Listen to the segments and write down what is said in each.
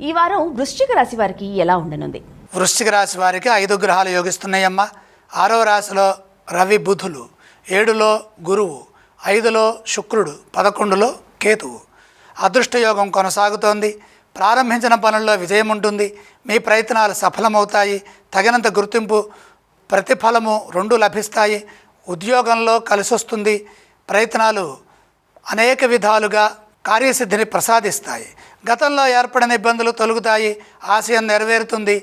ఈ వారం వృశ్చిక రాశి వారికి ఎలా ఉండనుంది? వృశ్చిక రాశి వారికి ఐదు గ్రహాలు యోగిస్తున్నాయమ్మ. ఆరో రాశిలో రవి బుధులు ఏడులో గురువు ఐదులో శుక్రుడు పదకొండులో కేతువు. అదృష్టయోగం కొనసాగుతోంది. ప్రారంభించిన పనుల్లో విజయం ఉంటుంది. మీ ప్రయత్నాలు సఫలమవుతాయి. తగినంత గుర్తింపు ప్రతిఫలము రెండు లభిస్తాయి. ఉద్యోగంలో కలిసొస్తుంది. ప్రయత్నాలు అనేక విధాలుగా కార్యసిద్ధిని ప్రసాదిస్తాయి. గతంలో ఏర్పడిన ఇబ్బందులు తొలగుతాయి. ఆశయం నెరవేరుతుంది.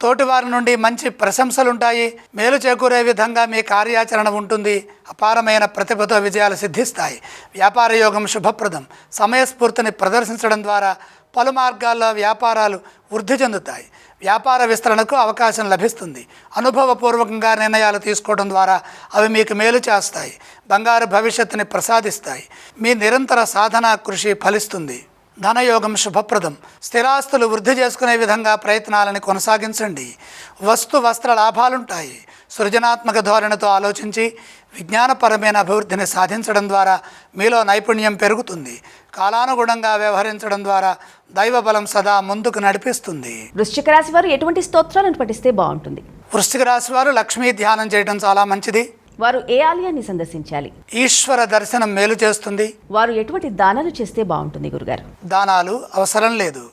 తోటివారి నుండి మంచి ప్రశంసలుంటాయి. మేలు చేకూరే విధంగా మీ కార్యాచరణ ఉంటుంది. అపారమైన ప్రతిభతో విజయాలు సిద్ధిస్తాయి. వ్యాపార యోగం శుభప్రదం. సమయస్ఫూర్తిని ప్రదర్శించడం ద్వారా పలు మార్గాల్లో వ్యాపారాలు వృద్ధి చెందుతాయి. వ్యాపార విస్తరణకు అవకాశం లభిస్తుంది. అనుభవపూర్వకంగా నిర్ణయాలు తీసుకోవడం ద్వారా అవి మీకు మేలు చేస్తాయి. బంగారు భవిష్యత్తుని ప్రసాదిస్తాయి. మీ నిరంతర సాధన కృషి ఫలిస్తుంది. ధనయోగం శుభప్రదం. స్థిరాస్తులు వృద్ధి చేసుకునే విధంగా ప్రయత్నాలను కొనసాగించండి. వస్తు వస్త్ర లాభాలుంటాయి. సృజనాత్మక ధోరణితో ఆలోచించి విజ్ఞానపరమైన అభివృద్ధిని సాధించడం ద్వారా మీలో నైపుణ్యం పెరుగుతుంది. కాలానుగుణంగా వ్యవహరించడం ద్వారా దైవ బలం సదా ముందుకు నడిపిస్తుంది. వృశ్చిక రాశి వారు ఎటువంటి స్తోత్రాలను పఠిస్తే బాగుంటుంది? వృశ్చిక రాశి వారు లక్ష్మీ ధ్యానం చేయడం చాలా మంచిది. వారు ఏ ఆలయాన్ని సందర్శించాలి? ఈశ్వర దర్శనం మేలు చేస్తుంది. వారు ఎటువంటి దానాలు చేస్తే బాగుంటుంది గురుగారు? దానాలు అవసరం లేదు.